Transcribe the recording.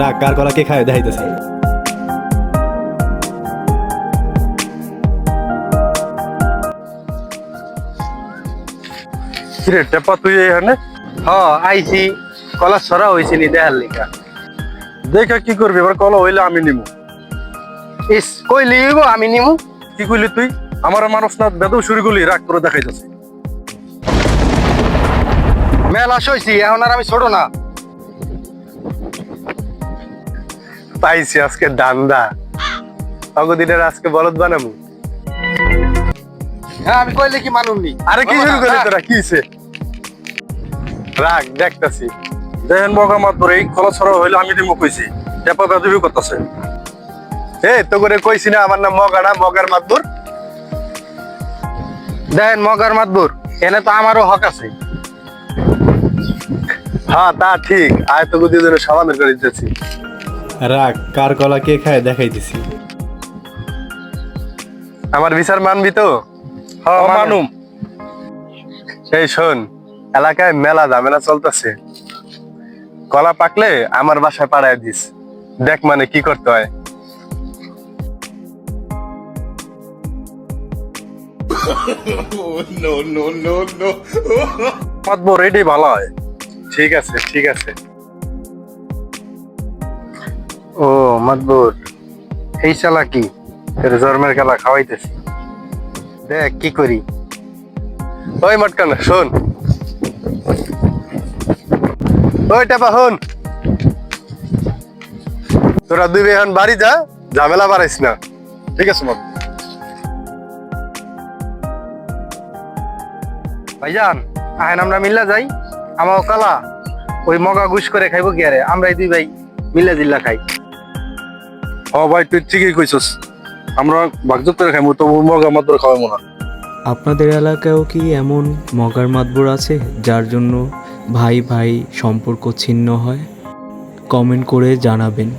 রাগ কার কলা কে খায় দেখাইতেছি। কিরে টেপা তুই এখানে? হ আইছি। কলা ছড়া হয়েছে নি দেখার লেখা দেখে কি করবি? এবার কল হইলে আমি নিমু। ইস কই লিব আমি নিমু? কি কইলি তুই? আমার মানুষ না বেদও শুরু করলি রাগ করে দেখাইতেছে। মেলা সইছি এখন আর আমি ছোট না। পাইছি আজকে দান্দা। অগদিনের আজকে বলদ বানামু হ্যাঁ আমি কইলে কি মানুন নি? আরে কি শুরু করলি তোরা কি হইছে? রাগ দেখতাছি। দেখেন মগা মাত ধরে এই হইলে আমি দিমু কইছি। টেপা বেদবি করতেছে। এ তো করে কইছি না আমার নাম মগা না মগার মাতবুর। দেখেন মগার মাতবুর এনে তো আমারও হক আছে। হ্যাঁ তা ঠিক। আয় তো গুদি দিনে সমাধান করে দিতেছি। রাগ কার কলা কে খায় দেখাইতেছি। আমার বিচার মানবি তো? হ্যাঁ, মানুম। এই শোন এলাকায় মেলা ঝামেলা চলতেছে। কলা পাকলে আমার বাসায় পাড়ায় দিস। দেখ মানে কি করতে হয়। এটাই ভালো হয়। ঠিক আছে ঠিক আছে। ও, মাতবুর। এই শালা কি? তোর জন্মের খেলা খাওয়াইতেছি। দেখ, কি করি? ওই মটকান শোন। ওই টাপা হন তোরা দুই এখন বাড়ি যা, ঝামেলা বাড়াইস না। ঠিক আছে মত ভাইজান, আহেন আমরা মিল্লা যাই। আমার কালা। ওই মগা গুস করে খাইবো কি আরে? আমরা এই দুই ভাই মিল্লা জিল্লা খাই। হ ভাই, তুই ঠিকই কইছস। আমরা ভাগজত করে খাইমু, তবু মগা আমাদের খাওয়াবো না। আপনাদের এলাকায়ও কি এমন মগার মাতবর আছে, যার জন্য ভাই ভাই সম্পর্ক ছিন্ন হয়? কমেন্ট করে জানাবেন।